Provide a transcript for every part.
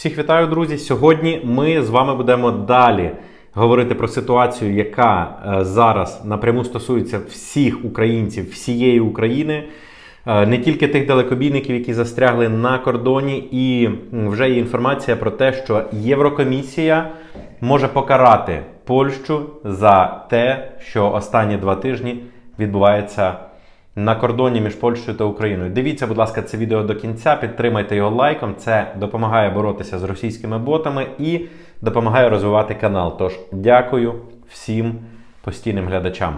Всіх вітаю, друзі! Сьогодні ми з вами будемо далі говорити про ситуацію, яка е, зараз напряму стосується всіх українців, всієї України, Е, не тільки тих далекобійників, які застрягли на кордоні, і вже є інформація про те, що Єврокомісія може покарати Польщу за те, що останні два тижні відбувається на кордоні між Польщею та Україною. Дивіться, будь ласка, це відео до кінця, підтримайте його лайком. Це допомагає боротися з російськими ботами і допомагає розвивати канал. Тож дякую всім постійним глядачам.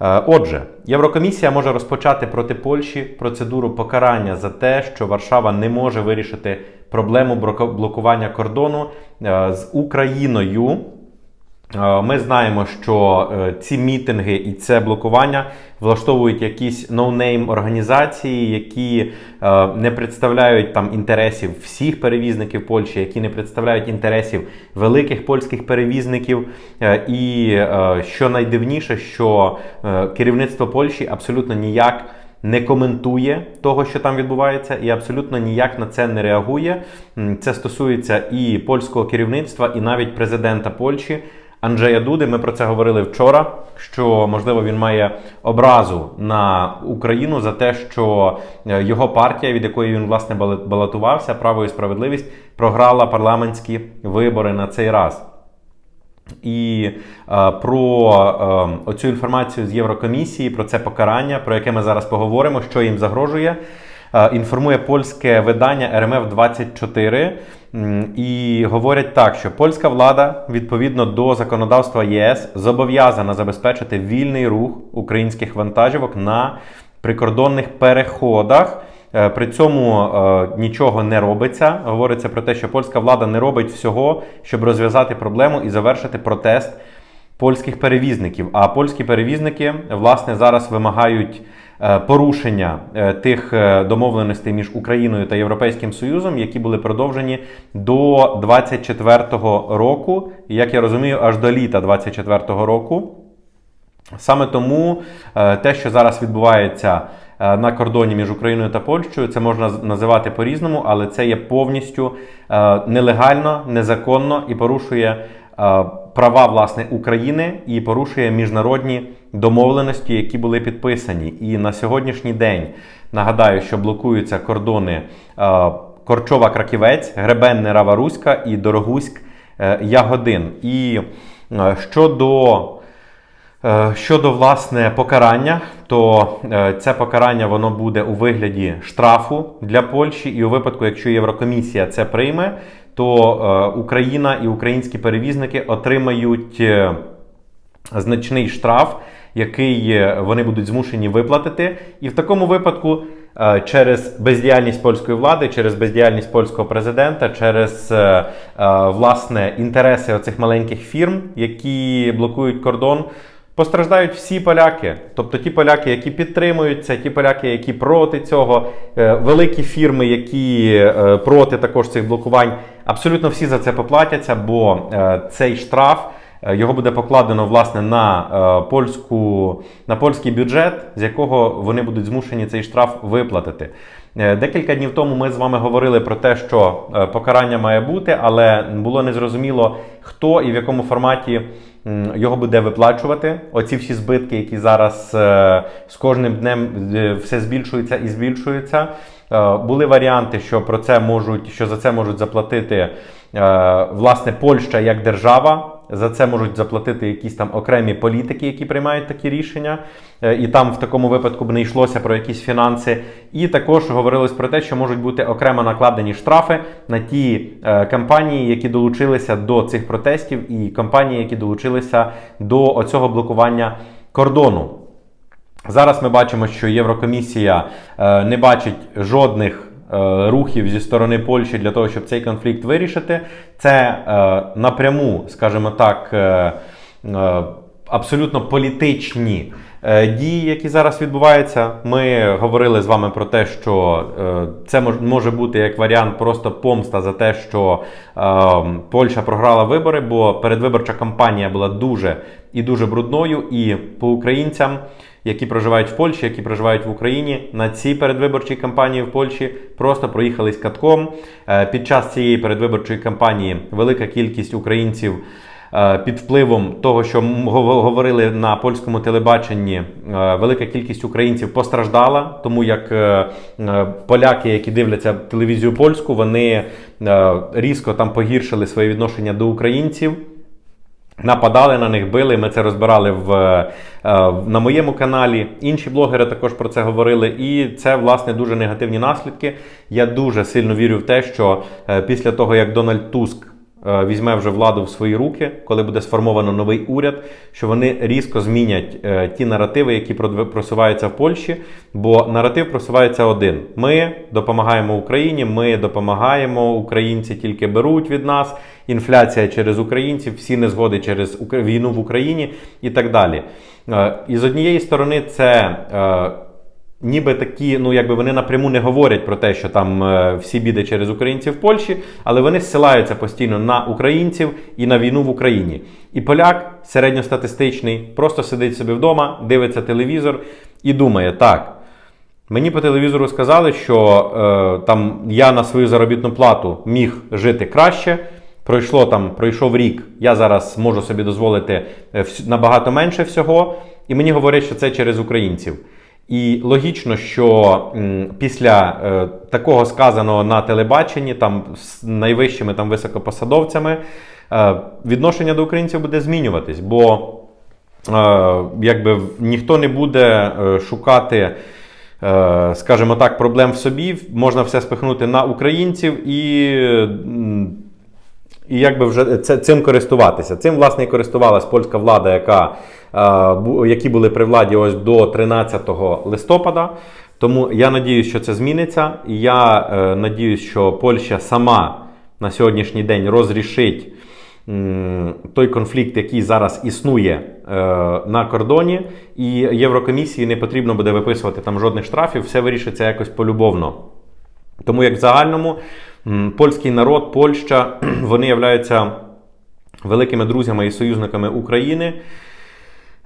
Е, Отже, Єврокомісія може розпочати проти Польщі процедуру покарання за те, що Варшава не може вирішити проблему блокування кордону е, з Україною. Е, Ми знаємо, що е, ці мітинги і це блокування влаштовують якісь ноунейм організації, які е, не представляють там інтересів всіх перевізників Польщі, які не представляють інтересів великих польських перевізників. І що найдивніше, що керівництво Польщі абсолютно ніяк не коментує того, що там відбувається, і абсолютно ніяк на це не реагує. Це стосується і польського керівництва, і навіть президента Польщі. Анджея Дуди, ми про це говорили вчора. Що можливо він має образу на Україну за те, що е, його партія, від якої він власне балотувався, право і справедливість, програла парламентські вибори на цей раз. І е, про е, оцю інформацію з Єврокомісії, про це покарання, про яке ми зараз поговоримо, що їм загрожує. Е, Інформує польське видання РМФ 24 і говорять так, що польська влада відповідно до законодавства ЄС зобов'язана забезпечити вільний рух українських вантажівок на прикордонних переходах. Е, При цьому е, нічого не робиться. Говориться про те, що польська влада не робить всього, щоб розв'язати проблему і завершити протест польських перевізників. А польські перевізники власне зараз вимагають порушення е, тих е, домовленостей між Україною та Європейським Союзом, які були продовжені до 24-го року, як я розумію, аж до літа 24-го року. Саме тому е, те, що зараз відбувається е, на кордоні між Україною та Польщею, це можна називати по-різному, але це є повністю е, нелегально, незаконно і порушує е, права власне України і порушує міжнародні домовленості, які були підписані. І на сьогоднішній день нагадаю, що блокуються кордони е, Корчова-Краківець, Гребенне Раваруська і Дорогуськ е, Ягодин. І е, щодо Е, Щодо власне покарання, то е, це покарання воно буде у вигляді штрафу для Польщі, і у випадку, якщо Єврокомісія це прийме, то е, Україна і українські перевізники отримають е, значний штраф, який е, вони будуть змушені виплатити. І в такому випадку через бездіяльність польської влади, через бездіяльність польського президента, через власне інтереси оцих маленьких фірм, які блокують кордон. Постраждають всі поляки, тобто ті поляки, які підтримують це, ті поляки, які проти цього, великі фірми, які проти також цих блокувань, абсолютно всі за це поплатяться, бо е, цей штраф е, його буде покладено власне на е, польську на польський бюджет, з якого вони будуть змушені цей штраф виплатити. Декілька днів тому ми з вами говорили про те, що покарання має бути, але було незрозуміло, хто і в якому форматі його буде виплачувати. Оці всі збитки, які зараз з кожним днем все збільшуються і збільшуються. Е, Були варіанти, що про це можуть, що за це можуть заплатити е, власне Польща як держава. За це можуть заплатити якісь там окремі політики, які приймають такі рішення. Е, І там в такому випадку б не йшлося про якісь фінанси. І також говорилось про те, що можуть бути окремо накладені штрафи на ті е, компанії, які долучилися до цих протестів, і компанії, які долучилися до оцього блокування кордону. Зараз ми бачимо, що Єврокомісія е, не бачить жодних е, рухів зі сторони Польщі для того, щоб цей конфлікт вирішити. Це е, напряму, скажімо так, абсолютно політичні дії, які зараз відбуваються. Ми говорили з вами про те, що це мож- може бути як варіант просто помста за те, що Польща програла вибори, бо передвиборча кампанія була дуже і дуже брудною, і по українцям які проживають в Польщі, які проживають в Україні, на цій передвиборчій кампанії в Польщі просто проїхались катком. Е, Під час цієї передвиборчої кампанії велика кількість українців. е, Під впливом того, що говорили на польському телебаченні, е, велика кількість українців постраждала, тому як поляки, які дивляться телевізію польську, вони різко там погіршили своє відношення до українців. Нападали на них, били. Ми це розбирали в, е, на моєму каналі. Інші блогери також про це говорили. І це, власне, дуже негативні наслідки. Я дуже сильно вірю в те, що е, після того, як Дональд Туск візьме вже владу в свої руки, коли буде сформовано новий уряд, що вони різко змінять е, ті наративи, які просуваються в Польщі. Бо наратив просувається один: ми допомагаємо Україні, ми допомагаємо, українці тільки беруть від нас. Інфляція через українців, всі незгоди через війну в Україні і так далі. Е, І з однієї сторони, це е, ніби такі, ну якби вони напряму не говорять про те, що там е, всі біди через українців в Польщі, але вони зсилаються постійно на українців і на війну в Україні. І поляк середньостатистичний просто сидить собі вдома, дивиться телевізор і думає, так. Мені по телевізору сказали, що е, там я на свою заробітну плату міг жити краще. Пройшло там, пройшов рік. Я зараз можу собі дозволити е, набагато менше всього, і мені говорять, що це через українців. І логічно, що після е, такого сказаного на телебаченні, там з найвищими там високопосадовцями, е, відношення до українців буде змінюватись, бо е, якби ніхто не буде шукати скажімо так, проблем в собі, можна все спихнути на українців і. І якби вже це, цим користуватися. Цим, власне, і користувалась польська влада, яка, е, які були при владі ось до 13 листопада. Тому я надіюсь, що це зміниться. І я е, надіюсь, що Польща сама на сьогоднішній день розрішить той конфлікт, який зараз існує е, на кордоні, і Єврокомісії не потрібно буде виписувати там жодних штрафів, все вирішиться якось полюбовно. Тому як в загальному польський народ, Польща, вони являються великими друзями і союзниками України.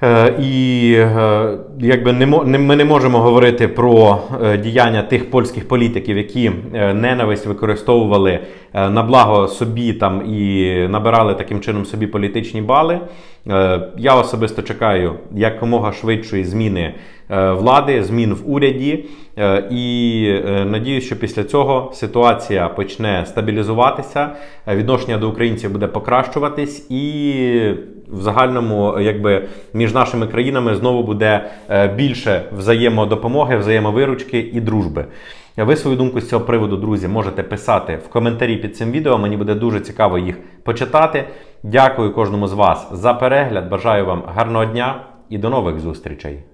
Е, І е, якби не ми не можемо говорити про е, діяння тих польських політиків, які ненависть використовували на благо собі там і набирали таким чином собі політичні бали. Е, Я особисто чекаю якомога швидшої зміни е, влади, змін в уряді. Е, І надіюсь, що після цього ситуація почне стабілізуватися, відношення до українців буде покращуватись, і в загальному, якби між нашими країнами знову буде більше взаємодопомоги, взаємовиручки і дружби. Ви свою думку з цього приводу, друзі, можете писати в коментарі під цим відео. Мені буде дуже цікаво їх почитати. Дякую кожному з вас за перегляд. Бажаю вам гарного дня і до нових зустрічей.